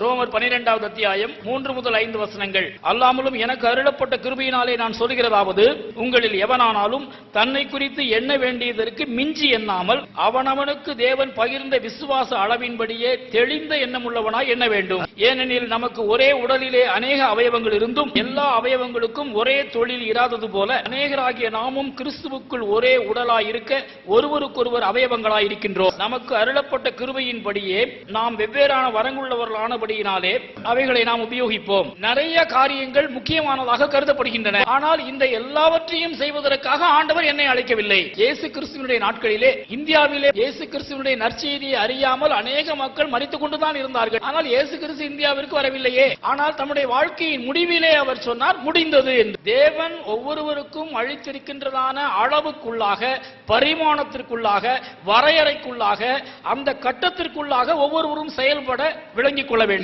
ரோமர் பனிரெண்டாவது அத்தியாயம் மூன்று முதல் ஐந்து வசனங்கள். அல்லாமலும் எனக்கு அருளப்பட்ட கிருபையினாலே நான் சொல்கிறதாவது உங்களில் எவனானாலும் தன்னை குறித்து எண்ண வேண்டியதற்கு மிஞ்சி எண்ணாமல் அவனவனுக்கு தேவன் பகிர்ந்த விசுவாச அளவின்படியே தெளிந்த எண்ணமுள்ளவனாய் எண்ண வேண்டும். ஏனெனில் நமக்கு ஒரே உடலிலே அநேக அவயவங்கள் இருந்தும் எல்லா அவயவங்களுக்கும் ஒரே தொழில் இராதது போல அநேகராகிய நாமும் கிறிஸ்துவுக்குள் ஒரே உடலாய் இருக்க ஒருவருக்கொருவர் அவயவங்களாய் இருக்கின்றோம் நமக்கு அருளப்பட்ட கிருபையின்படியே நாம் வெவ்வேறான வரங்குள்ளவர்களானபடியினாலே அவைகளை நாம் உபயோகிப்போம். நிறைய காரியங்கள் முக்கியமானதாக கருதப்படுகின்றன. ஆனால் இந்த எல்லாவற்றையும் செய்வதற்காக ஆண்டவர் என்னை அழைக்கவில்லை. இயேசு கிறிஸ்துவனுடைய நாட்களிலே இந்தியாவிலே இயேசு கிறிஸ்துவனுடைய நற்செய்தியை அறியாமல் அநேக மக்கள் மறித்துக் கொண்டுதான் இருந்தார்கள். ஆனால் இயேசு கிறிஸ்து இந்தியாவிற்கு வரவில்லையே. ஆனால் தம்முடைய வாழ்க்கையின் முடிவிலே அவர் சொன்னார் முடிந்தது என்று. தேவன் ஒவ்வொருவருக்கும் அழித்திருக்கின்றதான அளவுக்குள்ளாக பரிமாணத்திற்குள்ளாக வரையறைக்குள்ளாக அந்த கட்டத்திற்குள்ளாக ஒவ்வொருவரும் செயல்பட விளங்கிக் கொள்ள வேண்டும்.